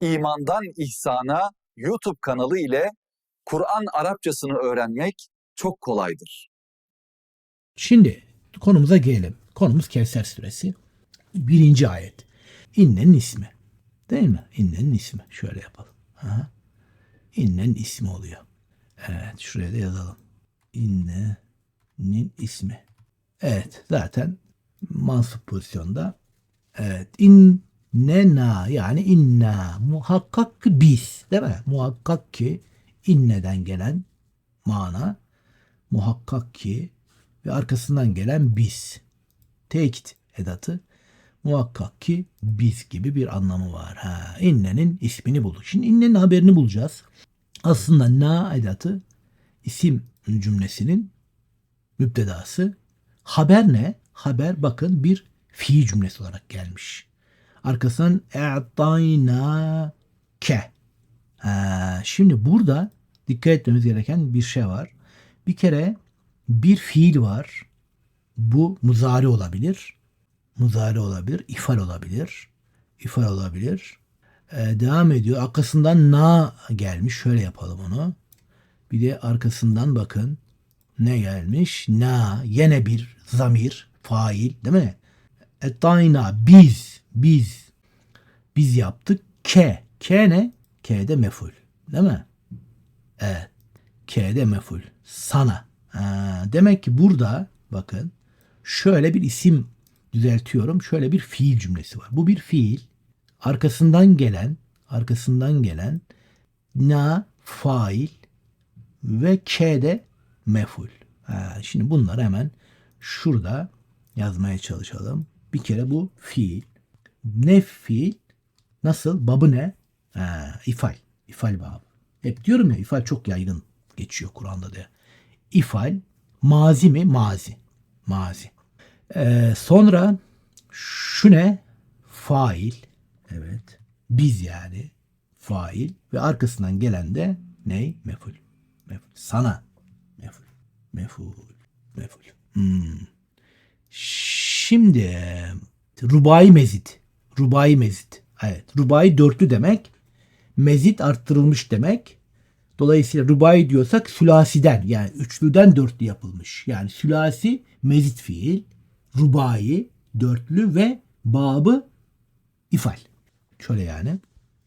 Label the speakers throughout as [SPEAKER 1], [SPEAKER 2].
[SPEAKER 1] İmandan İhsana YouTube kanalı ile Kur'an Arapçasını öğrenmek çok kolaydır.
[SPEAKER 2] Şimdi konumuza gelelim. Konumuz Kevser suresi. Birinci ayet. İnnenin ismi. Değil mi? İnnenin ismi. Şöyle yapalım. Aha. İnnenin ismi oluyor. Evet şuraya da yazalım. İnnenin ismi. Evet zaten mansup pozisyonda. Evet. İnnena yani inna muhakkak ki biz değil mi? Muhakkak ki inneden gelen mana muhakkak ki ve arkasından gelen biz. Tekit edatı muhakkak ki biz gibi bir anlamı var. Ha, innenin ismini bulduk. Şimdi innenin haberini bulacağız. Aslında na edatı isim cümlesinin müptedası. Haber ne? Haber bakın bir fiil cümlesi olarak gelmiş. Arkasından e'tayna ke. Şimdi burada dikkat etmemiz gereken bir şey var. Bir kere bir fiil var. Bu muzari olabilir. Muzari olabilir. ifal olabilir. İfal olabilir. Ee, devam ediyor. Arkasından na gelmiş. Şöyle yapalım onu. Bir de arkasından bakın. Ne gelmiş? Na. Yine bir zamir. Fail. Değil mi? Etayna. Biz. Biz. Biz yaptık. Ke. Ke ne? Ke de meful. Değil mi? Evet. K de meful. Sana. Ha, demek ki burada bakın şöyle bir isim düzeltiyorum. Şöyle bir fiil cümlesi var. Bu bir fiil. Arkasından gelen arkasından gelen na fail ve k de meful. Ha, şimdi bunları hemen şurada yazmaya çalışalım. Bir kere bu fiil. Ne fiil? Nasıl? Babı ne? Ha, ifal. İfal babı. Hep diyorum ya ifal çok yaygın geçiyor Kur'an'da da. İfal mazi mi? Mazi. Mazi. Ee, sonra şu ne? Fail. Evet. Biz yani. Fail. Ve arkasından gelen de ney? Meful. Meful. Sana. Meful. Meful. Meful. Hmm. Şimdi rubai mezit. Rubai mezit. Evet. Rubai dörtlü demek. Mezit arttırılmış demek. Dolayısıyla rubai diyorsak sülasiden yani üçlüden dörtlü yapılmış. Yani sülasi mezit fiil, rubai dörtlü ve babı ifal. Şöyle yani.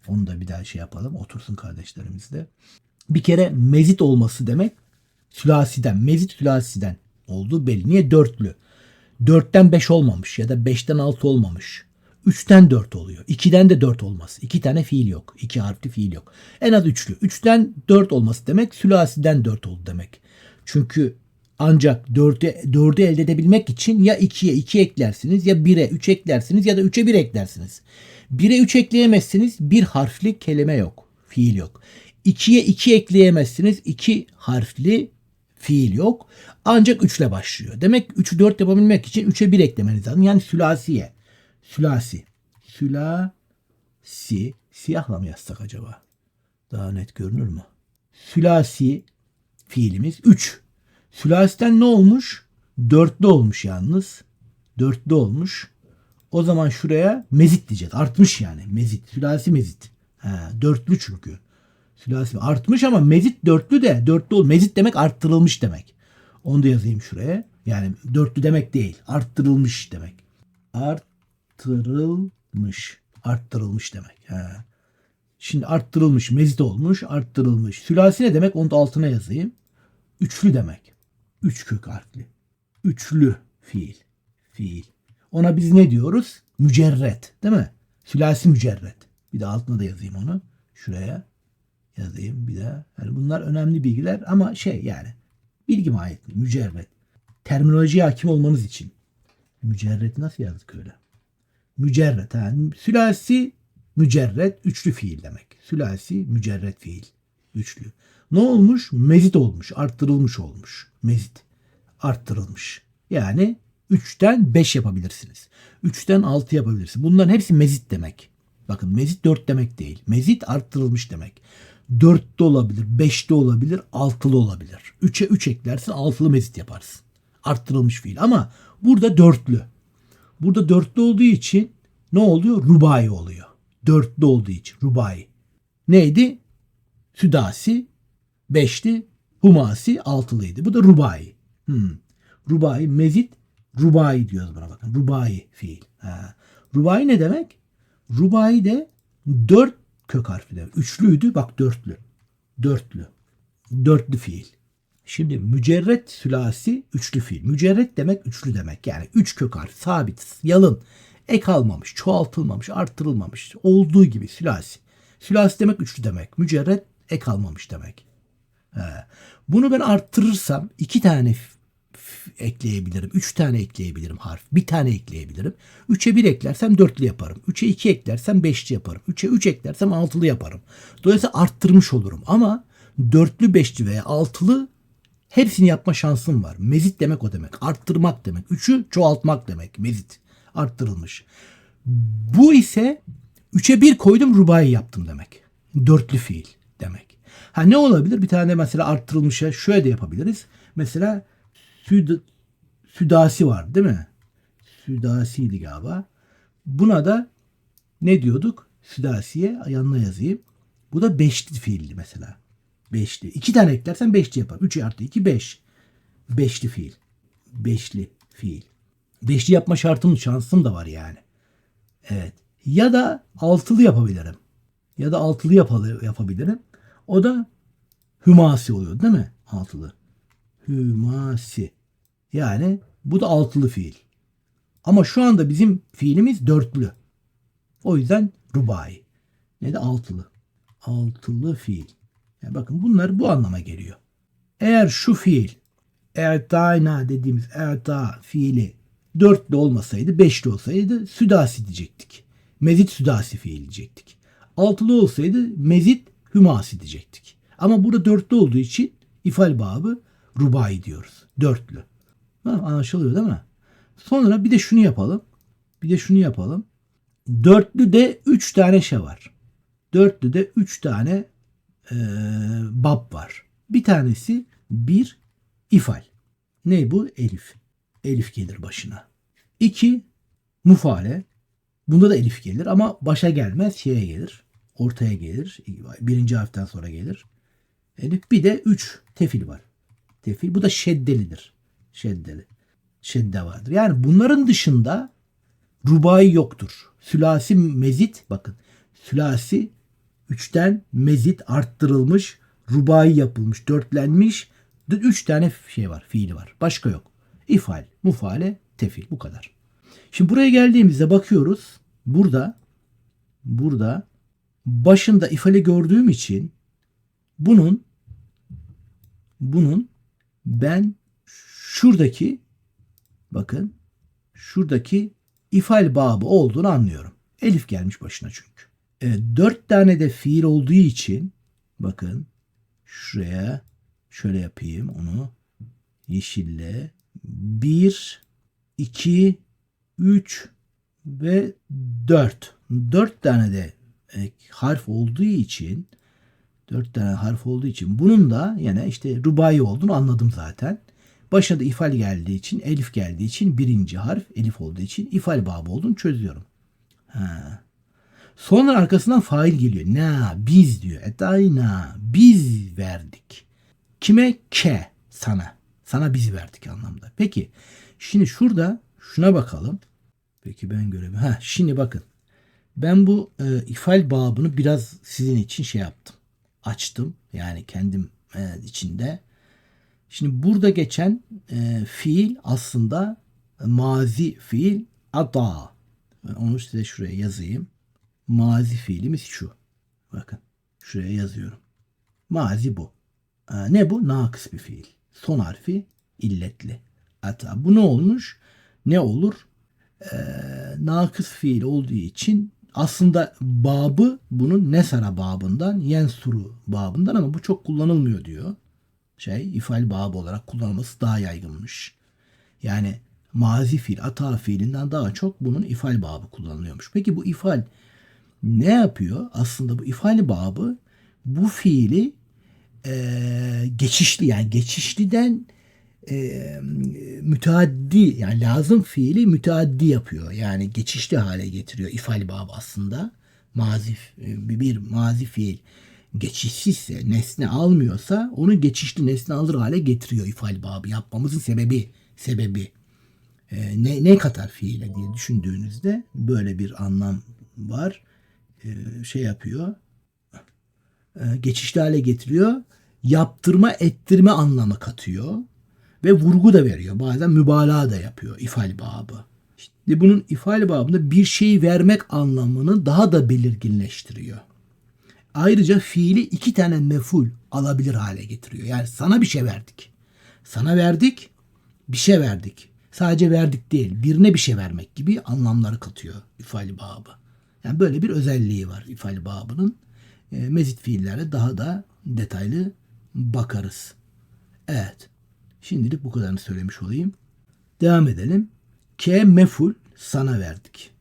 [SPEAKER 2] Onu da bir daha şey yapalım. Otursun kardeşlerimiz de. Bir kere mezit olması demek sülasiden, mezit sülasiden olduğu belli. Niye dörtlü? Dörtten beş olmamış ya da beşten altı olmamış. Üçten dört oluyor. İkiden de dört olmaz. İki tane fiil yok. İki harfli fiil yok. En az üçlü. Üçten dört olması demek sülasiden dört oldu demek. Çünkü ancak dördü, dördü elde edebilmek için ya ikiye iki eklersiniz ya bire üç eklersiniz ya da üçe bir eklersiniz. Bire üç ekleyemezsiniz bir harfli kelime yok. Fiil yok. İkiye iki ekleyemezsiniz iki harfli fiil yok. Ancak üçle başlıyor. Demek 3'ü 4 yapabilmek için 3'e 1 eklemeniz lazım. Yani sülasiye. Sülasi. Sülasi. Siyahla mı yazsak acaba? Daha net görünür mü? Sülasi fiilimiz 3. Sülasiden ne olmuş? Dörtlü olmuş yalnız. Dörtlü olmuş. O zaman şuraya mezit diyeceğiz. Artmış yani. Mezit. Sülasi mezit. Ha, dörtlü çünkü. Sülasi artmış ama mezit dörtlü de dörtlü ol. Mezit demek arttırılmış demek. Onu da yazayım şuraya. Yani dörtlü demek değil. Arttırılmış demek. Arttırılmış. Arttırılmış demek. Ha. Şimdi arttırılmış. Mezit olmuş. Arttırılmış. Sülasi ne demek? Onu da altına yazayım. Üçlü demek. Üç kök harfli. Üçlü fiil. Fiil. Ona biz ne diyoruz? Mücerret. Değil mi? Sülasi mücerret. Bir de altına da yazayım onu. Şuraya yazayım bir daha. Yani bunlar önemli bilgiler ama şey yani bilgi mahiyetli. Mücerret. Terminolojiye hakim olmanız için. Mücerret nasıl yazdık öyle? Mücerret. Ha. Sülasi mücerret üçlü fiil demek. Sülasi mücerret fiil. Üçlü. Ne olmuş? Mezit olmuş. Arttırılmış olmuş. Mezit. Arttırılmış. Yani 3'ten 5 yapabilirsiniz. 3'ten 6 yapabilirsiniz. Bunların hepsi mezit demek. Bakın mezit 4 demek değil. Mezit arttırılmış demek. 4'te olabilir, 5'te olabilir, 6'lı olabilir. 3'e 3 eklersin, 6'lı mezit yaparsın. Arttırılmış fiil ama burada dörtlü. Burada dörtlü olduğu için ne oluyor? Rubai oluyor. Dörtlü olduğu için rubai. Neydi? Südasi, beşli, humasi, altılıydı. Bu da rubai. Hmm. Rubai, mezit, rubai diyoruz buna bakın. Rubai fiil. Ha. Rubai ne demek? Rubai de dört kök harfi demek. Üçlüydü bak dörtlü. Dörtlü. Dörtlü fiil. Şimdi mücerret sülasi üçlü fiil. Mücerret demek üçlü demek. Yani üç kök harf sabit, yalın, ek almamış, çoğaltılmamış, arttırılmamış. Olduğu gibi sülasi. Sülasi demek üçlü demek. Mücerret ek almamış demek. He. Bunu ben arttırırsam iki tane ekleyebilirim. Üç tane ekleyebilirim harf. Bir tane ekleyebilirim. Üçe bir eklersem dörtlü yaparım. Üçe iki eklersem beşli yaparım. Üçe üç eklersem altılı yaparım. Dolayısıyla arttırmış olurum. Ama dörtlü, beşli veya altılı hepsini yapma şansım var. Mezit demek o demek. Arttırmak demek. Üçü çoğaltmak demek. Mezit. Arttırılmış. Bu ise üçe bir koydum rubai yaptım demek. Dörtlü fiil demek. Ha ne olabilir? Bir tane mesela arttırılmışa şöyle de yapabiliriz. Mesela süd, südasi var değil mi? Südasiydi galiba. Buna da ne diyorduk? Südasiye yanına yazayım. Bu da beşli fiildi mesela. Beşli. İki tane eklersen beşli yapar. Üç artı iki beş. Beşli fiil. Beşli fiil. Beşli yapma şartım, şansım da var yani. Evet. Ya da altılı yapabilirim. Ya da altılı yapalı, yapabilirim. O da hümasi oluyor değil mi? Altılı. Hümasi. Yani bu da altılı fiil. Ama şu anda bizim fiilimiz dörtlü. O yüzden rubai. Ne de altılı. Altılı fiil. Yani bakın bunlar bu anlama geliyor. Eğer şu fiil ertayna dediğimiz erta fiili dörtlü olmasaydı, beşli olsaydı südasi diyecektik. Mezit südasi fiil diyecektik. Altılı olsaydı mezit hümasi diyecektik. Ama burada dörtlü olduğu için ifal babı rubai diyoruz. Dörtlü. Ha, anlaşılıyor değil mi? Sonra bir de şunu yapalım. Bir de şunu yapalım. Dörtlü de üç tane şey var. Dörtlü de üç tane e, bab var. Bir tanesi bir ifal. Ne bu? Elif. Elif gelir başına. İki mufale. Bunda da elif gelir ama başa gelmez şeye gelir. Ortaya gelir. Birinci harften sonra gelir. Elif. Bir de üç tefil var. Tefil. Bu da şeddelidir. Şeddeli. Şedde vardır. Yani bunların dışında rubai yoktur. Sülasi mezit bakın. Sülasi üçten mezit arttırılmış, rubai yapılmış, dörtlenmiş. Üç tane şey var, fiili var. Başka yok. İfal, mufale, tefil. Bu kadar. Şimdi buraya geldiğimizde bakıyoruz. Burada burada başında ifale gördüğüm için bunun bunun ben şuradaki bakın şuradaki ifal babı olduğunu anlıyorum. Elif gelmiş başına çünkü. E, dört tane de fiil olduğu için bakın şuraya şöyle yapayım onu yeşille bir, iki, üç ve dört. Dört tane de e, harf olduğu için dört tane harf olduğu için bunun da yine işte rubai olduğunu anladım zaten. Başına da ifal geldiği için, elif geldiği için birinci harf elif olduğu için ifal babı olduğunu çözüyorum. Ha. Sonra arkasından fail geliyor. Na biz diyor. Etayna biz verdik. Kime? Ke sana. Sana biz verdik anlamda. Peki şimdi şurada şuna bakalım. Peki ben göremiyorum. Ha şimdi bakın. Ben bu e, ifal babını biraz sizin için şey yaptım. Açtım. Yani kendim e, içinde. Şimdi burada geçen e, fiil aslında mazi fiil ada. Ben onu size şuraya yazayım. Mazi fiilimiz şu. Bakın şuraya yazıyorum. Mazi bu. Ee, ne bu? Nakıs bir fiil. Son harfi illetli. Ata. Bu ne olmuş? Ne olur? Ee, nakıs fiil olduğu için aslında babı bunun nesara babından yensuru babından ama bu çok kullanılmıyor diyor. Şey ifal babı olarak kullanılması daha yaygınmış. Yani mazi fiil, ata fiilinden daha çok bunun ifal babı kullanılıyormuş. Peki bu ifal ne yapıyor? Aslında bu ifali babı bu fiili e, geçişli yani geçişliden e, müteaddi yani lazım fiili müteaddi yapıyor. Yani geçişli hale getiriyor ifal babı aslında. mazi e, bir, mazi fiil geçişsizse, nesne almıyorsa onu geçişli nesne alır hale getiriyor ifal babı. Yapmamızın sebebi sebebi e, ne, ne katar fiile diye düşündüğünüzde böyle bir anlam var. E, şey yapıyor. E, geçişli hale getiriyor. Yaptırma, ettirme anlamı katıyor ve vurgu da veriyor. Bazen mübalağa da yapıyor ifal babı. Şimdi bunun ifal babında bir şeyi vermek anlamını daha da belirginleştiriyor. Ayrıca fiili iki tane meful alabilir hale getiriyor. Yani sana bir şey verdik. Sana verdik, bir şey verdik. Sadece verdik değil, birine bir şey vermek gibi anlamları katıyor ifal babı. Yani böyle bir özelliği var ifal babının. E, mezit fiillere daha da detaylı bakarız. Evet. Şimdilik bu kadarını söylemiş olayım. Devam edelim. K meful sana verdik.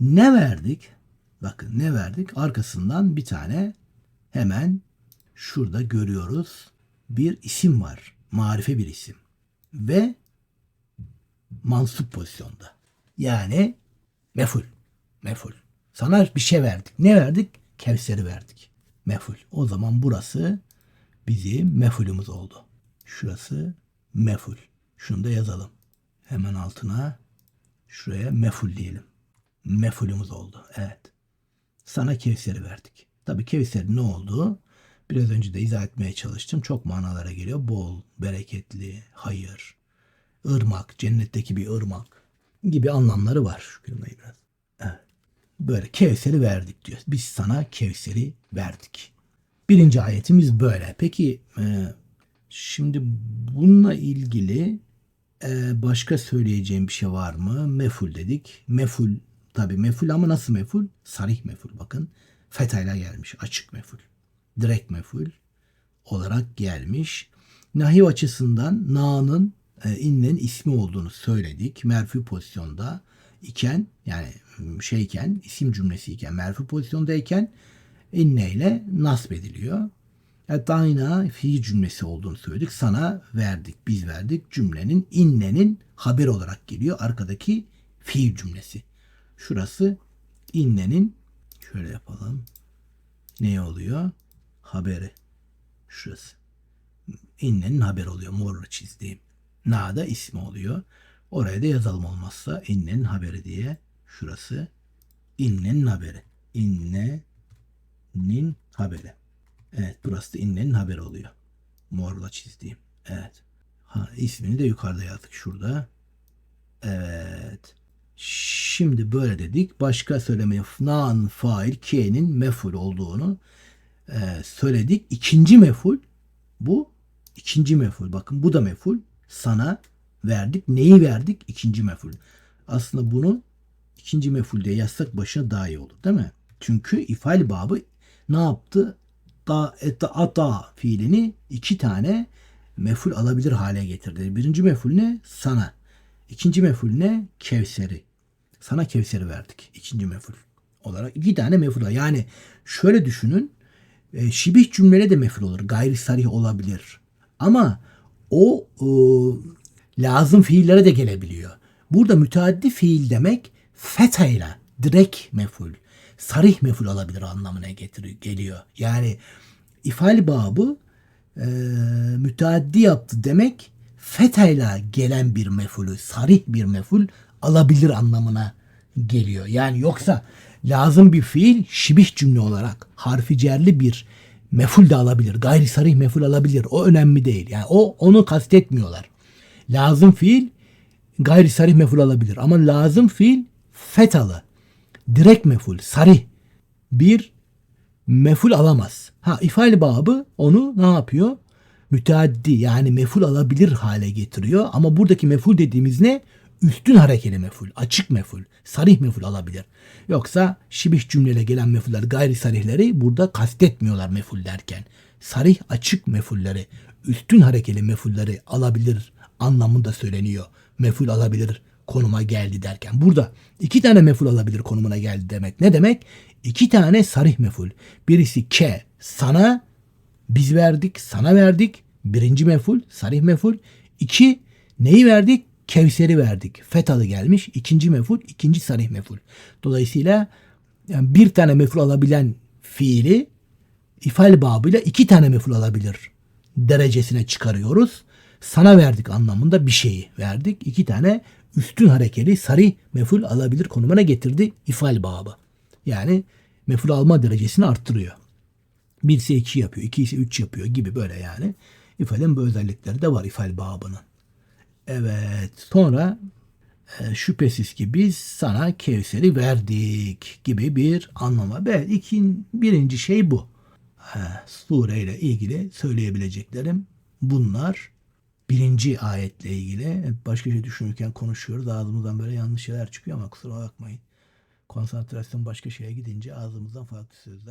[SPEAKER 2] Ne verdik? Bakın ne verdik? Arkasından bir tane hemen şurada görüyoruz. Bir isim var. Marife bir isim. Ve mansup pozisyonda. Yani meful. Meful. Sana bir şey verdik. Ne verdik? Kevser'i verdik. Meful. O zaman burası bizim mefulümüz oldu. Şurası meful. Şunu da yazalım. Hemen altına şuraya meful diyelim. Mefulümüz oldu. Evet. Sana Kevser'i verdik. Tabii Kevser ne oldu? Biraz önce de izah etmeye çalıştım. Çok manalara geliyor. Bol, bereketli, hayır, ırmak, cennetteki bir ırmak gibi anlamları var şu biraz. Böyle Kevser'i verdik diyor. Biz sana Kevser'i verdik. Birinci ayetimiz böyle. Peki e, şimdi bununla ilgili e, başka söyleyeceğim bir şey var mı? Meful dedik. Meful tabi meful ama nasıl meful? Sarih meful bakın. Fethayla gelmiş. Açık meful. Direkt meful olarak gelmiş. Nahiv açısından na'nın e, innenin ismi olduğunu söyledik. Merfi pozisyonda iken yani şeyken isim cümlesi iken merfi pozisyondayken inne ile nasb ediliyor. Dayna fiil cümlesi olduğunu söyledik. Sana verdik, biz verdik. Cümlenin innenin haber olarak geliyor. Arkadaki fiil cümlesi. Şurası innenin şöyle yapalım. Ne oluyor? Haberi. Şurası. İnnenin haber oluyor. Morla çizdiğim. Na da ismi oluyor. Oraya da yazalım olmazsa innenin haberi diye. Şurası innenin haberi. İnnenin haberi. Evet burası da innenin haberi oluyor. Morla çizdiğim. Evet. Ha, ismini de yukarıda yazdık şurada. Evet. Şimdi böyle dedik. Başka söylemeye nan fail ki'nin meful olduğunu e, söyledik. İkinci meful bu ikinci meful. Bakın bu da meful. Sana verdik. Neyi verdik? İkinci meful. Aslında bunu ikinci meful diye yazsak başına daha iyi olur değil mi? Çünkü ifal babı ne yaptı? Da, eta, ata fiilini iki tane meful alabilir hale getirdi. Birinci meful ne? Sana. İkinci meful ne? Kevseri. Sana Kevser'i verdik. İkinci meful olarak. iki tane meful. Yani şöyle düşünün. E, şibih cümlele de meful olur. Gayri sarih olabilir. Ama o e, lazım fiillere de gelebiliyor. Burada müteaddi fiil demek fethayla direkt meful, sarih meful alabilir anlamına getiriyor, geliyor. Yani ifal babı e, müteaddi yaptı demek fethayla gelen bir mefulü, sarih bir meful alabilir anlamına geliyor. Yani yoksa lazım bir fiil şibih cümle olarak harfi cerli bir meful de alabilir. Gayri sarih meful alabilir. O önemli değil. Yani o onu kastetmiyorlar. Lazım fiil gayri sarih meful alabilir. Ama lazım fiil fetalı. Direkt meful, sarih bir meful alamaz. Ha ifal babı onu ne yapıyor? Müteaddi yani meful alabilir hale getiriyor. Ama buradaki meful dediğimiz ne? Üstün harekeli meful, açık meful, sarih meful alabilir. Yoksa şibih cümleyle gelen mefuller, gayri sarihleri burada kastetmiyorlar meful derken. Sarih açık mefulleri, üstün harekeli mefulleri alabilir anlamında söyleniyor. Meful alabilir konuma geldi derken. Burada iki tane meful alabilir konumuna geldi demek. Ne demek? İki tane sarih meful. Birisi ke, sana, biz verdik, sana verdik. Birinci meful, sarih meful. İki, neyi verdik? Kevser'i verdik. Fetalı gelmiş. ikinci meful, ikinci sarih meful. Dolayısıyla Yani bir tane mef'ul alabilen fiili ifal babıyla iki tane mef'ul alabilir derecesine çıkarıyoruz. Sana verdik anlamında bir şeyi verdik. İki tane üstün harekeli sarı mef'ul alabilir konumuna getirdi ifal babı. Yani mef'ul alma derecesini arttırıyor. Bir ise iki yapıyor, iki ise üç yapıyor gibi böyle yani. İfalin bu özellikleri de var ifal babının. Evet sonra e, şüphesiz ki biz sana Kevser'i verdik gibi bir anlama. Evet ikin, birinci şey bu. Ha, sureyle ilgili söyleyebileceklerim bunlar. Birinci ayetle ilgili başka şey düşünürken konuşuyoruz. Ağzımızdan böyle yanlış şeyler çıkıyor ama kusura bakmayın. Konsantrasyon başka şeye gidince ağzımızdan farklı sözler